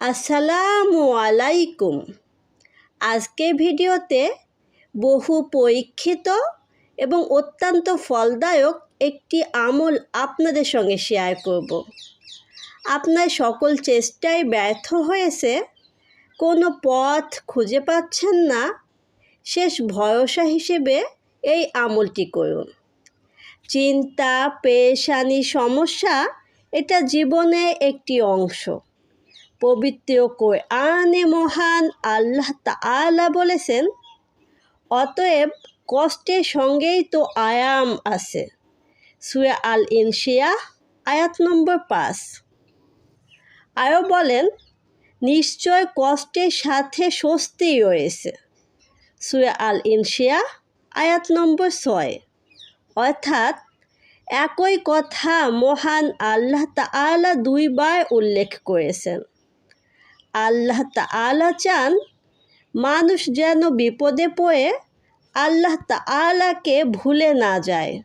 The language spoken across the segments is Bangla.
আসসালামু আলাইকুম। আজকে ভিডিওতে বহু পরীক্ষিত এবং অত্যন্ত ফলদায়ক একটি আমল আপনাদের সঙ্গে শেয়ার করব। আপনার সকল চেষ্টায় ব্যর্থ হয়েছে, কোনো পথ খুঁজে পাচ্ছেন না, শেষ ভরসা হিসেবে এই আমলটি করুন। চিন্তা, পেশানি, সমস্যা এটা জীবনে একটি অংশ। পবিত্র কোরআনে মহান আল্লাহ তাআলা বলেছেন, অতএব কষ্টের সঙ্গেই তো আয়াম আছে। সুয়া আল ইনশিয়া আয়াত নম্বর পাঁচ। আরও বলেন, নিশ্চয় কষ্টের সাথে স্বস্তি রয়েছে। সুয়া আল ইনশিয়া আয়াত নম্বর ছয়। অর্থাৎ একই কথা মহান আল্লাহ তাআলা দুইবার উল্লেখ করেছেন। আল্লাহ তাআলা চান, মানুষ যেন বিপদে পড়ে, আল্লাহ তাআলাকে ভুলে না যায়।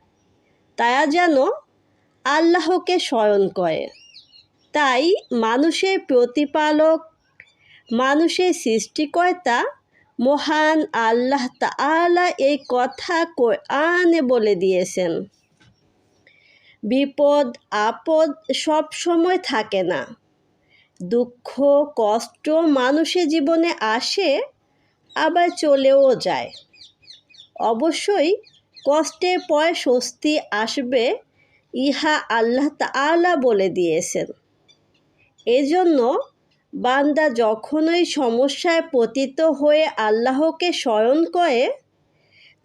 তারা যেন আল্লাহকে স্মরণ করে। তাই মানুষের প্রতিপালক, মানুষের সৃষ্টিকর্তা, মহান আল্লাহ তাআলা এই কথা কোরআনে বলে দিয়েছেন। বিপদ, আপদ সব সময় থাকে না। দুঃখ, কষ্ট মানুষের জীবনে আসে, আবার চলেও যায়। অবশ্যই কষ্টের পর স্বস্তি আসবে, ইহা আল্লাহ তাআলা বলে দিয়েছেন। এজন্য বান্দা যখনই সমস্যায় পতিত হয়ে আল্লাহকে স্মরণ করে,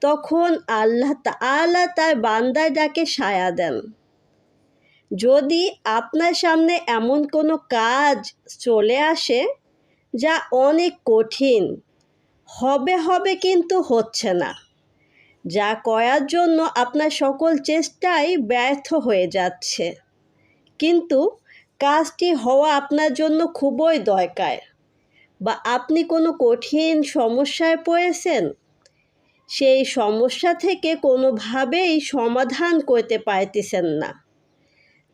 তখন আল্লাহ তাআলা তার বান্দার ডাকে সায়া দেন। যদি আপনার সামনে এমন কোনো কাজ চলে আসে যা অনেক কঠিন, হবে হবে কিন্তু হচ্ছে না। যা করার জন্য আপনার সকল চেষ্টাই ব্যর্থ হয়ে যাচ্ছে। কিন্তু কাজটি হওয়া আপনার জন্য খুবই দরকার। বা আপনি কোনো কঠিন সমস্যায় পড়েছেন? সেই সমস্যা থেকে কোনোভাবেই সমাধান করতে পারতেছেন না।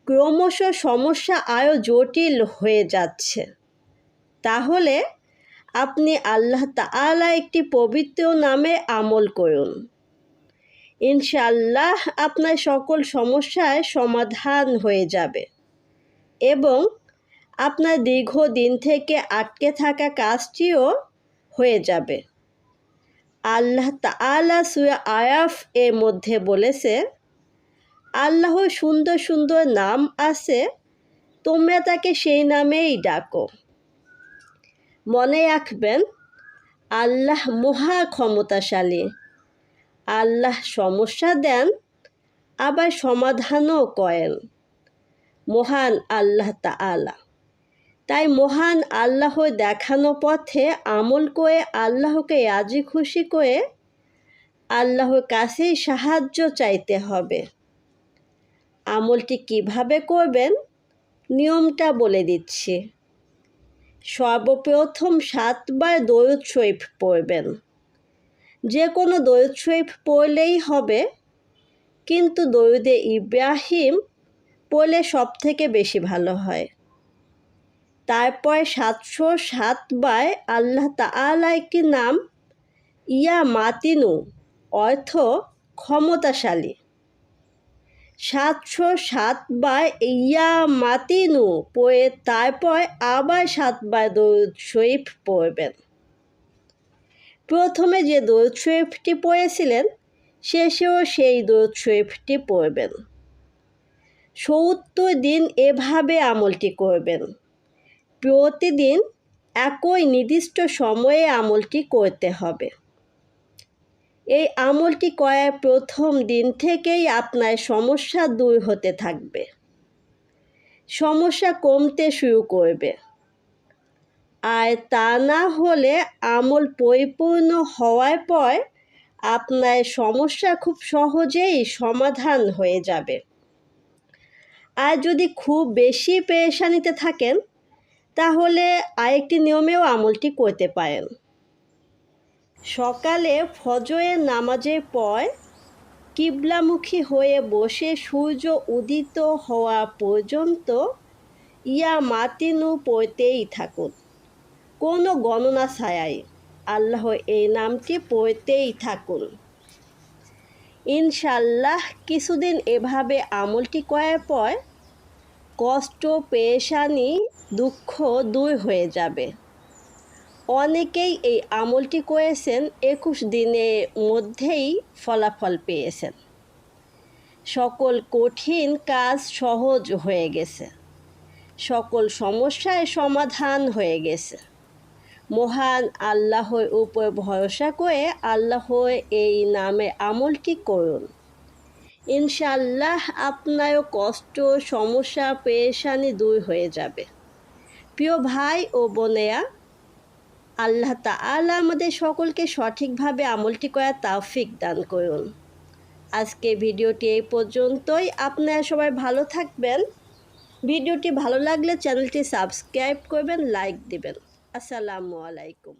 ক্রমশ সমস্যা আরও জটিল হয়ে যাচ্ছে। তাহলে আপনি আল্লাহ তাআলা একটি পবিত্র নামে আমল করুন। ইনশাল্লাহ আপনার সকল সমস্যায় সমাধান হয়ে যাবে এবং আপনার দীর্ঘদিন থেকে আটকে থাকা কাজটিও হয়ে যাবে। আল্লাহ তাআলা সুয়া আয়াফ এর মধ্যে বলেছে আল্লাহর সুন্দর সুন্দর নাম আছে, তোমরা তাকে সেই নামেই ডাকো। মনে রাখবেন, আল্লাহ মহা ক্ষমতাশালী। আল্লাহ সমস্যা দেন, আবার সমাধানও করেন। মহান আল্লাহ তা তাআলা। তাই মহান আল্লাহ দেখানো পথে আমল করে আল্লাহকে রাজি খুশি করে আল্লাহর কাছেই সাহায্য চাইতে হবে। আমলটি কীভাবে করবেন? নিয়মটা বলে দিচ্ছি। সর্বপ্রথম সাতবার দরুদ শরীফ পড়বেন। যে কোনো দরুদ শরীফ পড়লেই হবে, কিন্তু দরুদে ইব্রাহিম পড়লে সব থেকে বেশি ভালো হয়। তারপর সাতশো সাতবার আল্লাহ তাআলা একটি নাম? ইয়া মাতিনু অর্থ ক্ষমতাশালী। সাতশো সাতবার ইয়া মাতিনু পড়ে তারপর আবার সাতবার দরুদ শরীফ পড়বেন। প্রথমে যে দরুদ শরীফটি পড়েছিলেন, শেষেও সেই দরুদ শরীফটি পড়বেন। সত্তর দিন এভাবে আমলটি করবেন। প্রতিদিন একই নির্দিষ্ট সময়ে আমলটি করতে হবে। এই আমলটি করার প্রথম দিন থেকেই আপনার সমস্যা দূর হতে থাকবে। সমস্যা কমতে শুরু করবে। আর তা না হলে আমল পরিপূর্ণ হওয়ার পর আপনার সমস্যা খুব সহজেই সমাধান হয়ে যাবে। আর যদি খুব বেশি পেরেশানিতে থাকেন, তাহলে আরেকটি নিয়মেও আমলটি করতে পারেন। সকালে ফজরের নামাজের পর কিবলামুখী হয়ে বসে সূর্য উদিত হওয়া পর্যন্ত ইয়া মাতিনু পড়তেই থাকুন। কোনো গণনা ছায়াই আল্লাহ এই নামটি পড়তেই থাকুন। ইনশাল্লাহ কিছুদিন এভাবে আমলটি করার পর কষ্ট পেশানি দুঃখ দূর হয়ে যাবে। অনেকেই এই আমলটি করেছেন একুশ দিনের মধ্যেই ফলাফল পেয়েছেন। সকল কঠিন কাজ সহজ হয়ে গেছে। সকল সমস্যার সমাধান হয়ে গেছে। মহান আল্লাহর উপর ভরসা করে আল্লাহর এই নামে আমলটি করুন। ইনশাল্লাহ আপনারও কষ্ট, সমস্যা, পেরেশানি দূর হয়ে যাবে। প্রিয় ভাই ও বোনেরা আল্লাহ তাআলা আমাদের সকলকে সঠিকভাবে আমলটি করার তাফিক দান করুন। আজকে ভিডিওটি এই পর্যন্তই। আপনারা সবাই ভালো থাকবেন। ভিডিওটি ভালো লাগলে চ্যানেলটি সাবস্ক্রাইব করবেন, লাইক দিবেন। আসসালামু আলাইকুম।